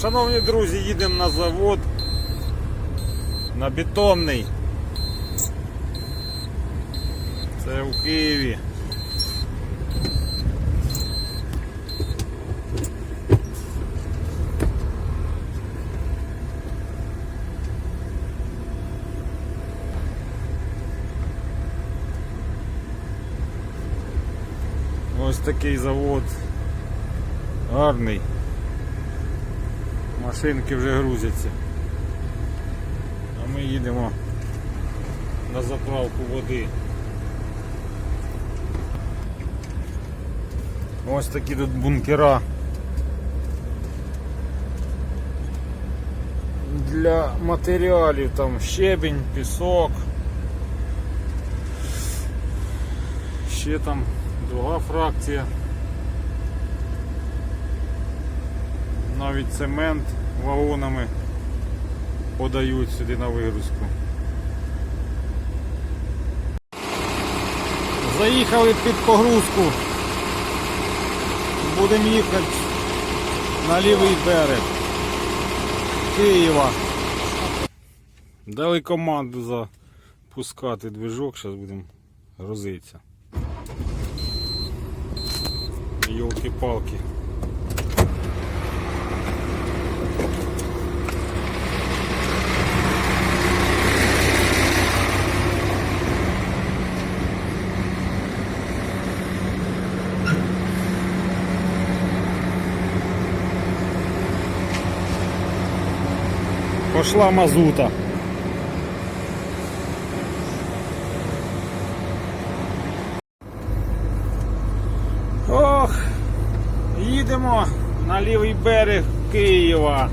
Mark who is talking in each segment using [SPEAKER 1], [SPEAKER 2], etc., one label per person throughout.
[SPEAKER 1] Шановні друзі, їдемо на завод на бетонний. Це у Києві. Ось такий завод. Гарний. Машинки вже грузяться. А ми їдемо на заправку води. Ось такі тут бункера. Для матеріалів там щебінь, пісок. Ще там друга фракція. Навіть цемент вагонами подають сюди на вигрузку. Заїхали під погрузку. Будемо їхати на лівий берег Києва. Дали команду запускати движок, зараз будемо грузитися. Йолки-палки. Пошла мазута. Ох, їдемо на лівий берег Києва.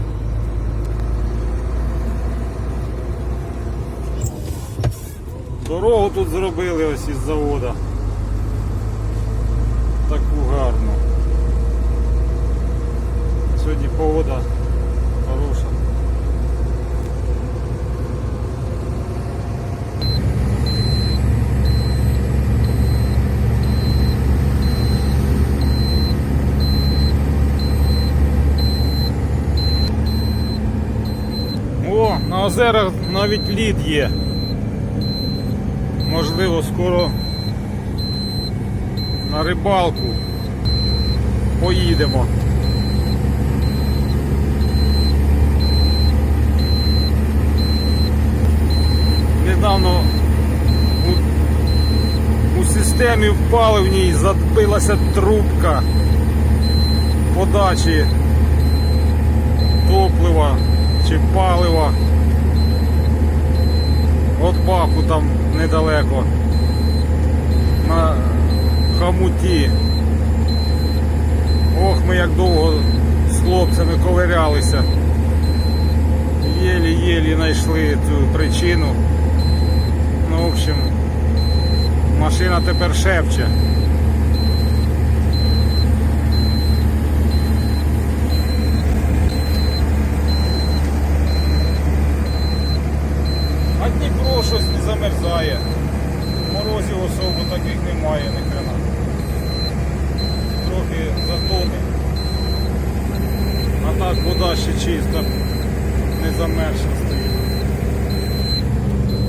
[SPEAKER 1] Дорогу тут зробили ось із завода. Таку гарну. Сьогодні погода хороша. О, на озерах навіть лід є. Можливо, скоро на рибалку поїдемо. Недавно у, у системі в паливній забилася трубка подачі топлива чи палива. От баку там недалеко. На хамуті. Ох, ми як довго з хлопцями ковирялися. Єлі-єлі знайшли цю причину. Ну, в общем, машина тепер шепче. А Щось не замерзає. Морозів особо таких немає ні хрена. Трохи затоне. А так вода ще чиста, не замерзла стоїть.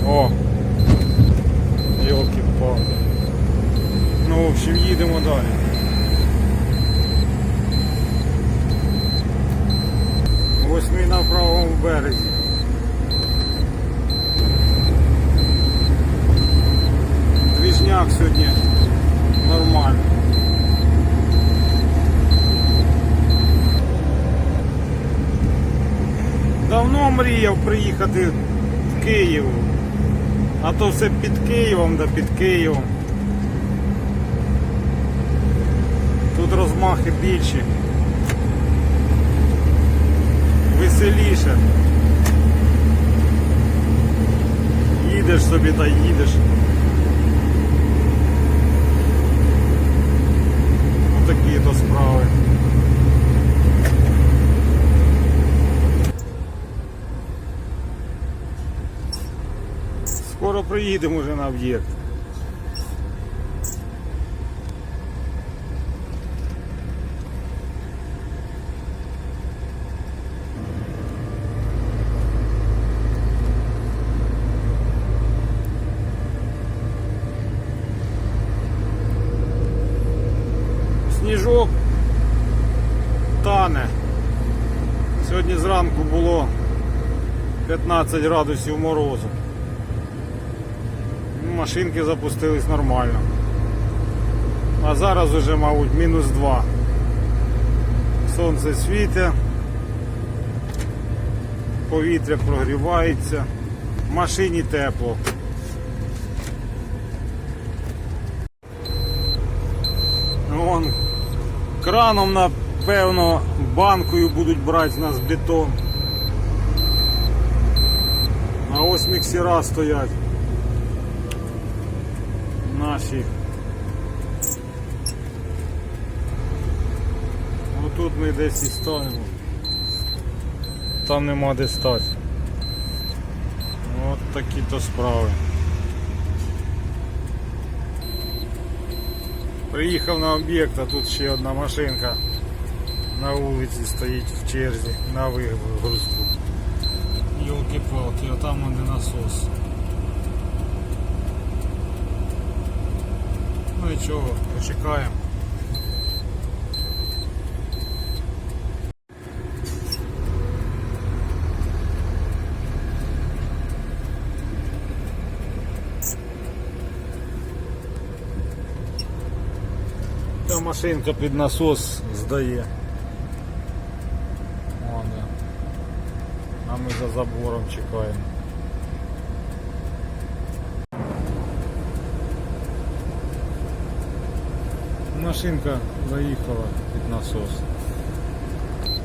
[SPEAKER 1] О! Йолки палки Ну, в общем, їдемо далі. Ось ми на правому березі. Двіжняк сьогодні нормально. Давно мріяв приїхати в Київ, а то все під Києвом да під Києвом. Тут розмахи більші. Веселіше. Їдеш собі та їдеш. Такі то справи. Скоро приїдемо вже на об'єкт. Сніжок тане. Сьогодні зранку було 15 градусів морозу. Машинки запустились нормально. А зараз уже, мабуть, мінус 2. Сонце світить, повітря прогрівається, в машині тепло. Вон, краном, напевно, банкою будуть брати з нас бетон. А ось міксера стоять. Наші. Отут ми десь і станемо. Там нема де стати. От такі то справи. Приїхав на об'єкт, а тут ще одна машинка на вулиці стоїть в черзі на вигрузку. Йолки-палки, а там де насос. Ну і чого, почекаємо. Та машинка під насос здає. Ми за забором чекаємо. Машинка заїхала під насос.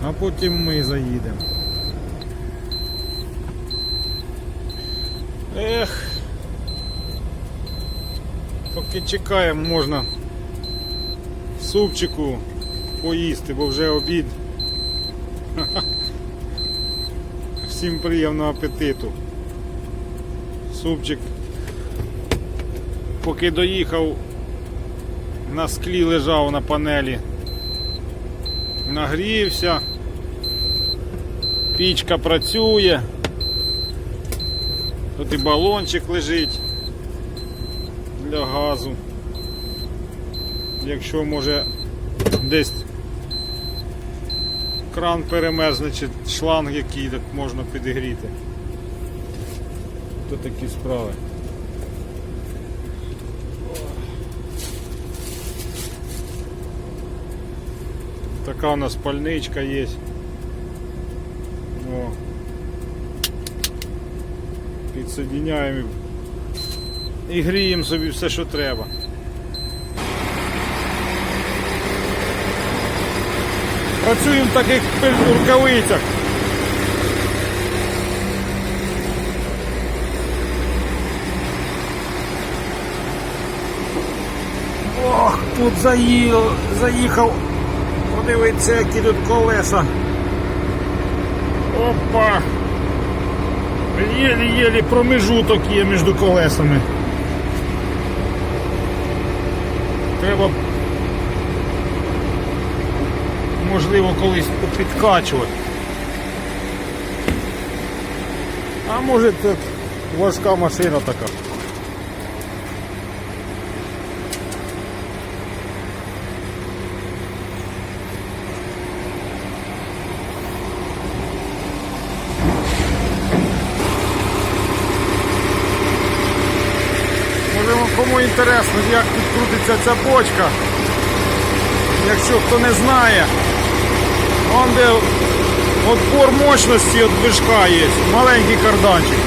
[SPEAKER 1] А потім ми заїдемо. Ех. Поки чекаємо, можна супчику поїсти, бо вже обід. Всім приємного апетиту. Супчик. Поки доїхав, на склі лежав на панелі. Нагрівся. Пічка працює. Тут і балончик лежить для газу. Якщо може десь кран перемерзне чи шланг який, так можна підігріти. То такі справи. Така у нас пальничка є. О. Підсоединяємо і гріємо собі все, що треба. Працюємо в таких рукавицях. Ох, тут заїхав, заїхав. Подивіться, які тут колеса. Опа! Єлі-єлі промежуток є між колесами. Треба можливо колись підкачувати. А може це важка машина така. Кому інтересно, як тут крутиться ця бочка. Якщо хто не знає, Вон де отпор мощності від движка є, маленький карданчик.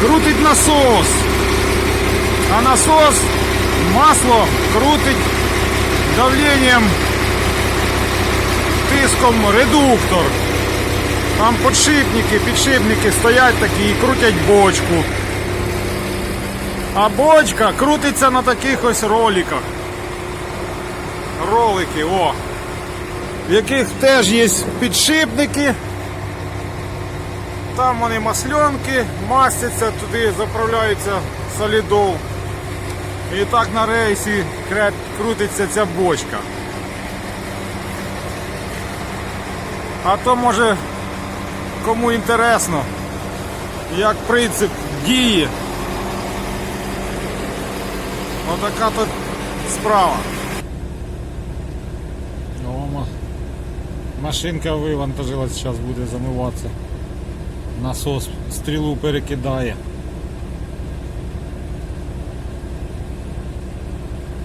[SPEAKER 1] Крутить насос. А насос масло крутить давленням, тиском редуктор. Там подшипники, підшипники стоять такі і крутять бочку. А бочка крутиться на таких ось роликах. Ролики, о! В яких теж є підшипники. Там вони масленки, мастяться, туди заправляється солідол. І так на рейсі крутиться ця бочка. А то може кому інтересно, як принцип діє. Отака тут справа. Машинка вивантажилась, зараз буде замиватися. Насос стрілу перекидає.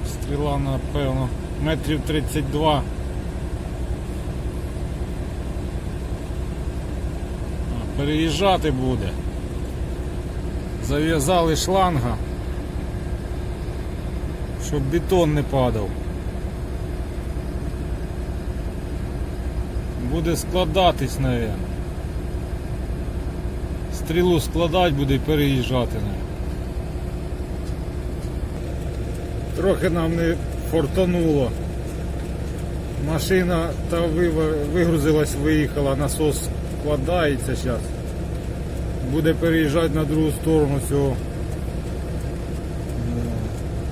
[SPEAKER 1] Стріла, напевно, метрів 32. Переїжджати буде. Зав'язали шланга, щоб бетон не падав. Буде складатись, навіть. Стрілу складати буде і переїжджати. Трохи нам не фортануло. Машина та вигрузилась, виїхала, насос складається зараз. Буде переїжджати на другу сторону цього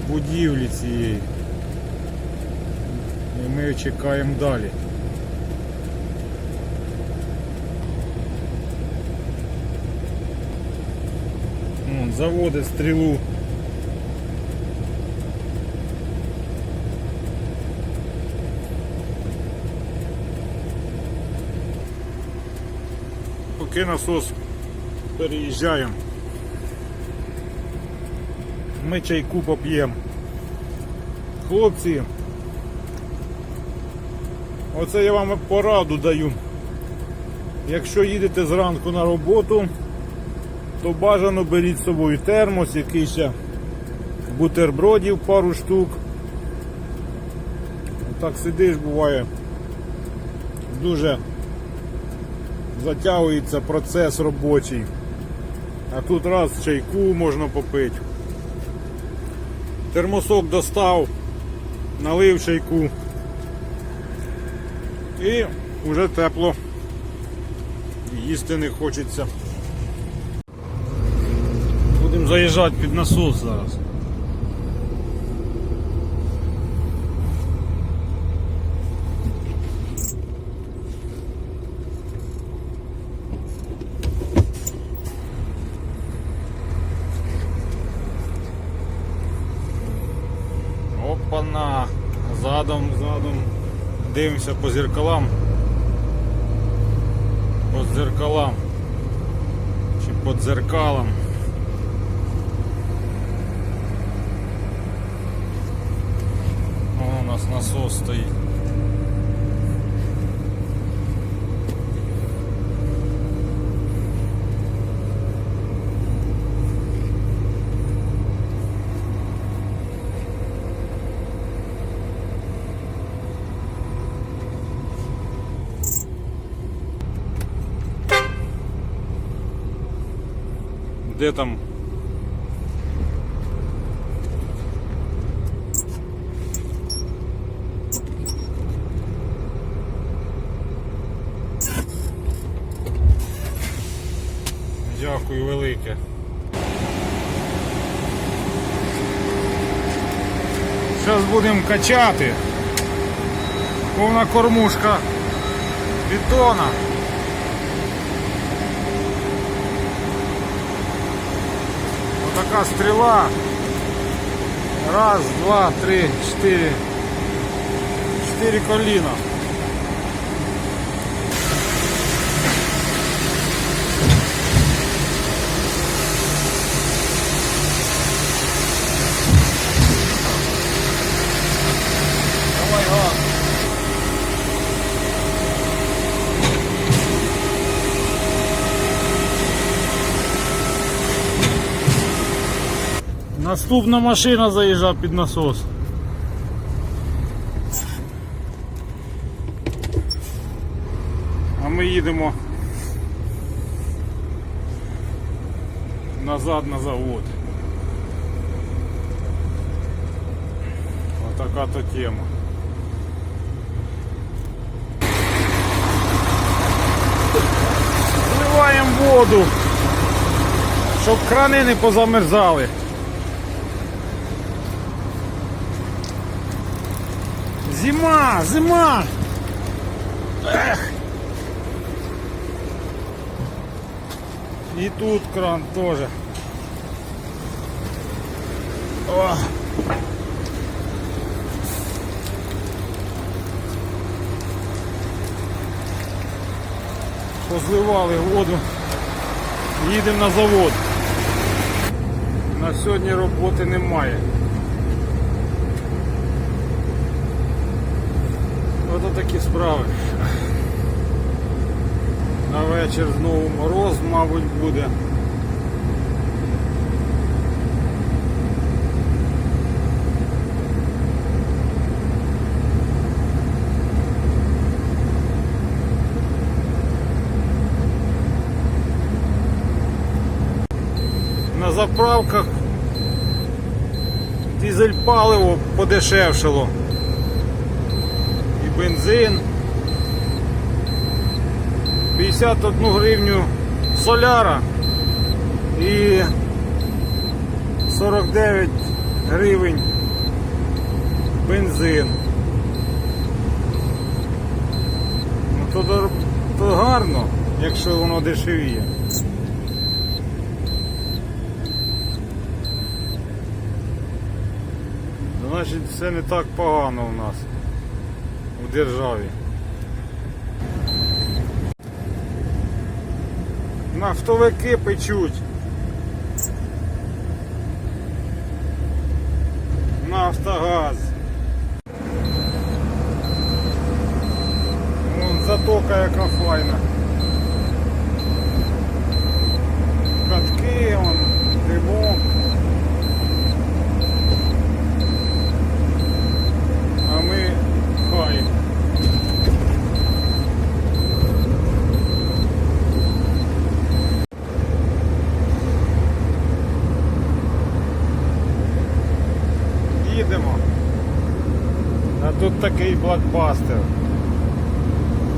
[SPEAKER 1] будівлі цієї. І ми чекаємо далі. Вон, заводить стрілу. Поки насос переїжджаємо. Ми чайку поп'ємо. Хлопці, оце я вам пораду даю. Якщо їдете зранку на роботу, то бажано беріть з собою термос, якийсь ще бутербродів пару штук. Так сидиш, буває. Дуже затягується процес робочий. А тут раз чайку можна попити. Термосок достав, налив чайку. І вже тепло. Їсти не хочеться. Будемо заїжджати під насос зараз. Опана! Задом, задом. Дивимося по зеркалам. По зеркалам. Чи по дзеркалам. Нас насос стоїть. Де там? Дякую велике. Зараз будемо качати. Повна кормушка бетона. Отака стріла. Раз, два, три, чотири. Чотири коліна. Наступна машина заїжджає під насос. А ми їдемо назад на завод. Отака то тема. Зливаємо воду, щоб крани не позамерзали. Зима, зима. Ех. І тут кран теж. О. позливали воду. Їдемо на завод. На сьогодні роботи немає. Ото такі справи. На вечір знову мороз, мабуть, буде. На заправках дизель паливо подешевшало. Бензин. 51 гривню соляра і 49 гривень бензин. Ну то, то гарно, якщо воно дешевіє. Значить, все не так погано у нас у державі. Нафтовики печуть. Нафтогаз. Вон затока яка файна. Катки, вон, димок. А ми хай. Їдемо. А тут такий блокбастер.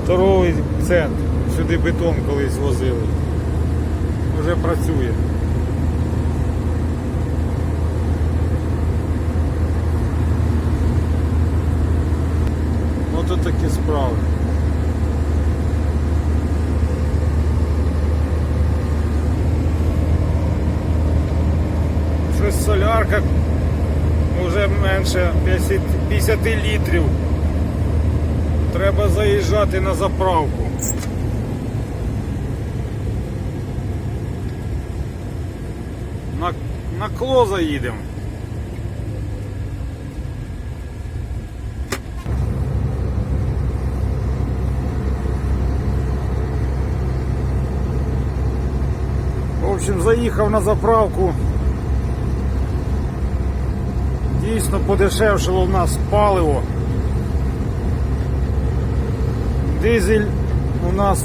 [SPEAKER 1] Торговий центр. Сюди бетон колись возили. Вже працює. Ото такі справи. Щось солярка вже менше 50, 50 літрів. Треба заїжджати на заправку. На, на кло заїдемо. В общем, заїхав на заправку. Дійсно подешевшило в нас паливо. Дизель у нас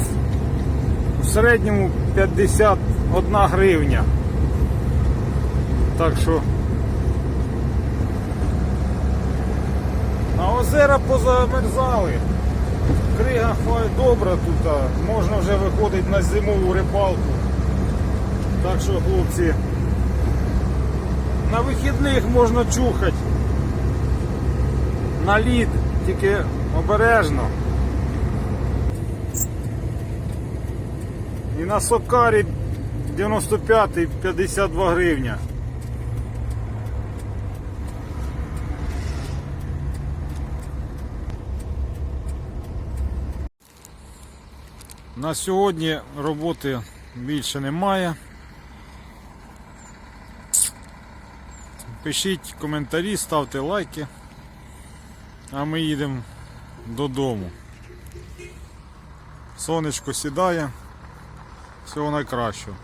[SPEAKER 1] в середньому 51 гривня. Так що на озера позамерзали. Крига фай добра тут, а можна вже виходити на зимову рибалку. Так що, хлопці, на вихідних можна чухати. На лід, тільки обережно. І на сокарі 95 52 гривня. На сьогодні роботи більше немає. Пишіть коментарі, ставте лайки. А ми їдемо додому. Сонечко сідає. Всього найкращого.